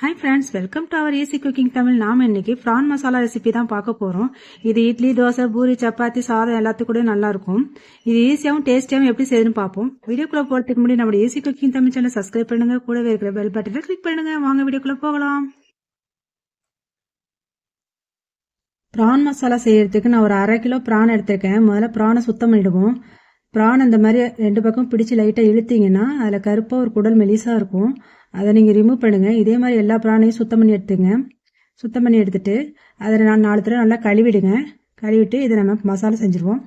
Hi friends welcome to our easy cooking Tamil நாம் இன்னைக்கு PRAN masala recipe தான் பார்க்க போகிறோம் இது இட்லி தோசை பூரி சப்பாத்தி சாதம் எல்லாத்துக்கூடயும் கூட நல்லாயிருக்கும் இது ஈஸியாகவும் டேஸ்டியாகவும் எப்படி செய்யுதுன்னு பார்ப்போம். வீடியோக்குள்ளே போகிறதுக்கு முன்னாடி நம்ம easy cooking Tamil channel subscribe பண்ணுங்கள் கூடவே இருக்கிற பெல் பட்டனை கிளிக் பண்ணுங்க. வாங்க வீடியோக்குள்ளே போகலாம். ப்ரான் மசாலா செய்யறதுக்கு நான் ஒரு அரை கிலோ ப்ரான் எடுத்திருக்கேன். முதல்ல ப்ரானை சுத்தம் பண்ணிடுவோம். ப்ரான் அந்த மாதிரி ரெண்டு பக்கம் பிடிச்சி லைட்டாக இழுத்திங்கன்னா அதில் கருப்பாக ஒரு குடல் மெலிசாக இருக்கும். அதை நீங்கள் ரிமூவ் பண்ணுங்கள் இதே மாதிரி எல்லா பிராணையும் சுத்தம் பண்ணி எடுத்துங்க. சுத்தம் பண்ணி எடுத்துகிட்டு அதை நான் நாலு தடவை நல்லா கழுவிடுங்க. கழுவிட்டு இதை நம்ம மசாலா செஞ்சுருவோம்.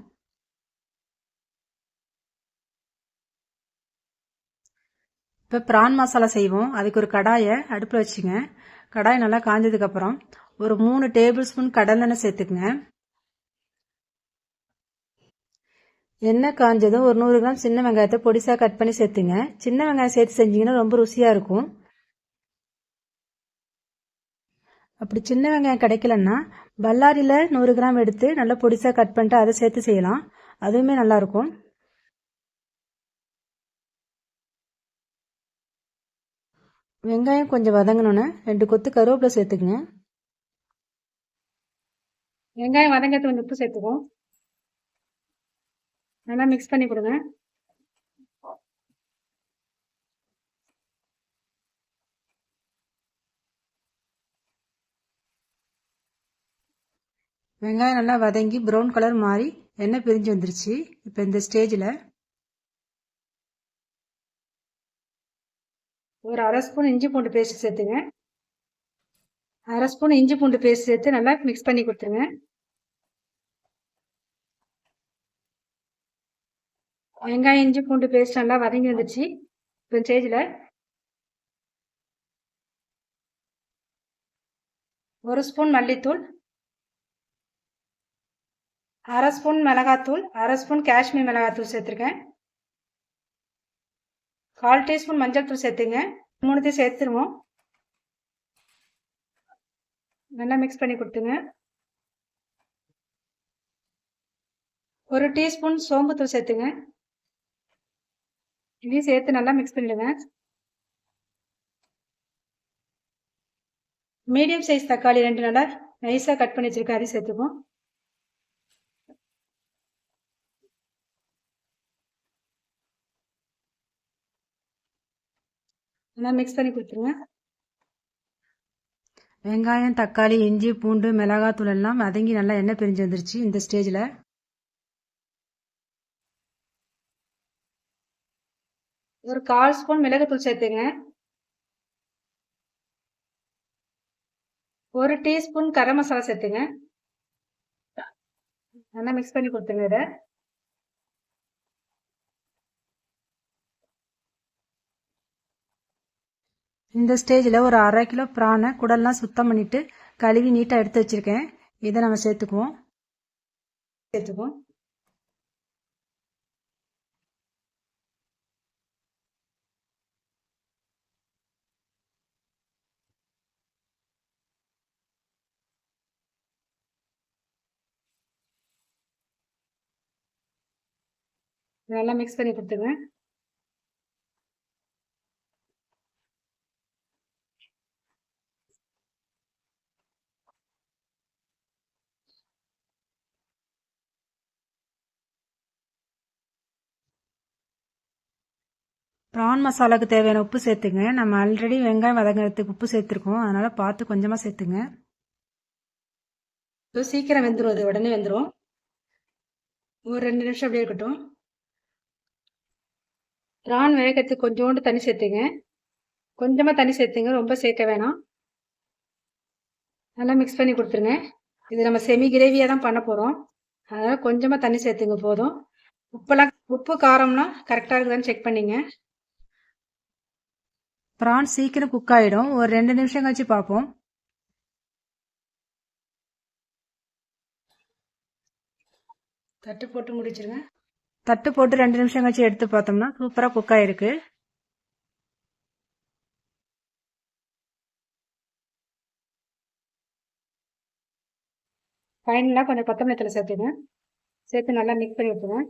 இப்போ ப்ரான் மசாலா செய்வோம். அதுக்கு ஒரு கடாயை அடுப்பில் வச்சுங்க. கடாய் நல்லா காஞ்சதுக்கப்புறம் ஒரு மூணு டேபிள் ஸ்பூன் கடலெண்ணெய் சேர்த்துக்குங்க. எண்ணெய் காஞ்சதும் ஒரு நூறு கிராம் சின்ன வெங்காயத்தை பொடிசாக கட் பண்ணி சேர்த்துங்க. சின்ன வெங்காயம் சேர்த்து செஞ்சீங்கன்னா ரொம்ப ருசியாக இருக்கும். அப்படி சின்ன வெங்காயம் கிடைக்கலன்னா பல்லாரியில் நூறு கிராம் எடுத்து நல்லா பொடிசாக கட் பண்ணிட்டு அதை சேர்த்து செய்யலாம். அதுவுமே நல்லாயிருக்கும் வெங்காயம் கொஞ்சம் வதங்கணுன்னு ரெண்டு கொத்து கருவேப்பிலை சேர்த்துக்குங்க. வெங்காயம் வதங்கத்து வந்து உப்பு சேர்த்துக்குவோம். நல்லா மிக்ஸ் பண்ணி கொடுங்க. வெங்காயம் நல்லா வதங்கி ப்ரௌன் கலர் மாறி எண்ணெய் பிரிஞ்சு வந்துருச்சு. இப்போ இந்த ஸ்டேஜில் ஒரு அரை ஸ்பூன் இஞ்சி பூண்டு பேஸ்ட் சேர்த்துங்க. அரை ஸ்பூன் இஞ்சி பூண்டு பேஸ்ட் சேர்த்து நல்லா மிக்ஸ் பண்ணி கொடுத்துருங்க. வெங்காயம் இஞ்சி பூண்டு பேஸ்ட் நல்லா வதங்கி வந்துடுச்சு இப்போ ஸ்டேஜில் ஒரு ஸ்பூன் மல்லித்தூள் அரை ஸ்பூன் மிளகாத்தூள் அரை ஸ்பூன் காஷ்மீர் மிளகாத்தூள் சேர்த்துருக்கேன். கால் டீஸ்பூன் மஞ்சள் தூள் சேர்த்துங்க. மூணுத்தையும் சேர்த்துருவோம். நல்லா மிக்ஸ் பண்ணி கொடுத்துங்க ஒரு டீஸ்பூன் சோம்புத்தூள் சேர்த்துங்க. இதையும் சேர்த்து நல்லா மிக்ஸ் பண்ணிடுங்க. மீடியம் சைஸ் தக்காளி ரெண்டு நல்லா நைஸாக கட் பண்ணி வச்சிருக்கேன் அதையும் சேர்த்துப்போம். நல்லா மிக்ஸ் பண்ணி கொடுத்துருங்க. வெங்காயம் தக்காளி இஞ்சி பூண்டு மிளகாத்தூள் எல்லாம் வதங்கி நல்லா எண்ணெய் பிரிஞ்சு வந்துருச்சு இந்த ஸ்டேஜில் ஒரு கால் ஸ்பூன் மிளகுத்தூள் சேர்த்துங்க. ஒரு டீஸ்பூன் கரம் மசாலா சேர்த்துங்க. நல்லா மிக்ஸ் பண்ணி கொடுத்துங்க இதை. இந்த ஸ்டேஜில் ஒரு அரை கிலோ பிரானை குடல்லாம் சுத்தம் பண்ணிவிட்டு கழுவி நீட்டாக எடுத்து வச்சிருக்கேன். இதை நம்ம சேர்த்துக்குவோம். சேர்த்துக்குவோம். நல்லா மிக்ஸ் பண்ணி கொடுத்துங்க ப்ரான் மசாலாவுக்கு தேவையான உப்பு சேர்த்துங்க. நம்ம ஆல்ரெடி வெங்காயம் வதங்கிறதுக்கு உப்பு சேர்த்துருக்கோம். அதனால் பார்த்து கொஞ்சமாக சேர்த்துங்க. சீக்கிரம் வெந்துடும் அது உடனே வெந்துடும் ஒரு ரெண்டு நிமிஷம் அப்படியே இருக்கட்டும். ப்ரான் வேகிறதுக்கு கொஞ்சோண்டு தண்ணி சேர்த்துங்க. கொஞ்சமாக தண்ணி சேர்த்துங்க. ரொம்ப சேர்க்க வேணாம். நல்லா மிக்ஸ் பண்ணி கொடுத்துருங்க. இது நம்ம செமி கிரேவியாக தான் பண்ண போகிறோம் அதனால் கொஞ்சமாக தண்ணி சேர்த்துங்க போதும். உப்பெல்லாம் உப்பு காரம்னா கரெக்டாக இருக்குதான்னு செக் பண்ணிங்க. ப்ரான் சீக்கிரம் குக் ஆகிடும் ஒரு ரெண்டு நிமிஷம் கழிச்சு பார்ப்போம். தட்டு போட்டு முடிச்சிருங்க. தட்டு போட்டு ரெண்டு நிமிஷம் கழிச்சு எடுத்து பார்த்தோம்னா சூப்பராக குக் ஆகிருக்கு ஃபைனலாக கொஞ்சம் கொத்தமல்லி தலை சேர்த்துங்க. சேர்த்து நல்லா மிக்ஸ் பண்ணி விட்டுருங்க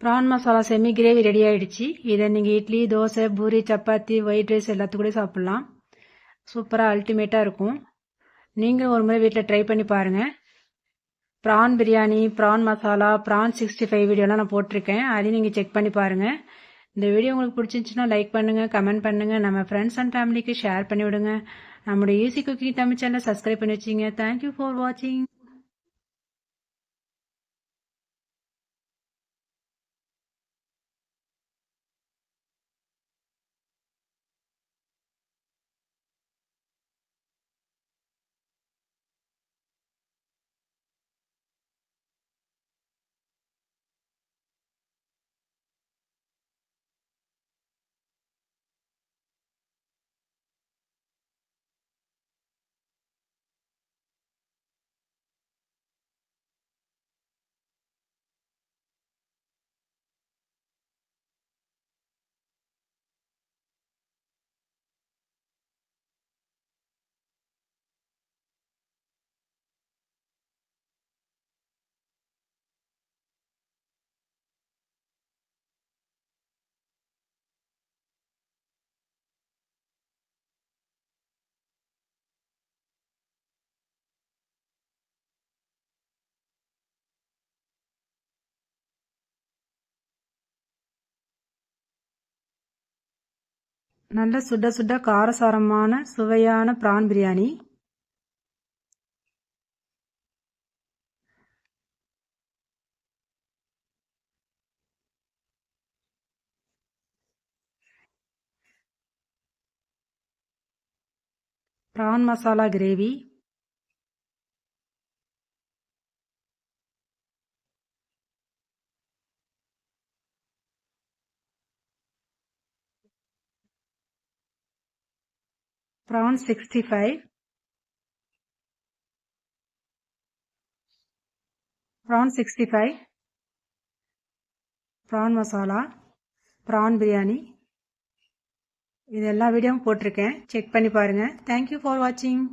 prawn masala semi gravy ready ஆயிடுச்சு. இதை நீங்கள் இட்லி தோசை பூரி சப்பாத்தி ஒயிட் ரைஸ் எல்லாத்துக்கூட சாப்பிட்லாம். சூப்பராக அல்டிமேட்டாக இருக்கும். நீங்கள் ஒரு முறை வீட்டில் ட்ரை பண்ணி பாருங்கள் prawn biryani prawn masala prawn sixty five வீடியோலாம் நான் போட்டிருக்கேன். அதையும் நீங்கள் செக் பண்ணி பாருங்கள் இந்த வீடியோ உங்களுக்கு பிடிச்சிருந்துச்சுன்னா லைக் பண்ணுங்கள் கமெண்ட் பண்ணுங்கள் நம்ம ஃப்ரெண்ட்ஸ் அண்ட் ஃபேமிலிக்கு ஷேர் பண்ணி விடுங்க ஈஸி குக்கிங் தமிழ் சேனலை சப்ஸ்கிரைப் பண்ணி வச்சிங்க தேங்க்யூ ஃபார் வாட்சிங் நல்ல சுட சுட காரசாரமான சுவையான prawn biryani. Prawn masala gravy. Prawn sixty five prawn sixty five prawn masala prawn biryani இது எல்லா வீடியோவும் போட்டிருக்கேன். செக் பண்ணி பாருங்கள் தேங்க்யூ ஃபார் வாட்சிங்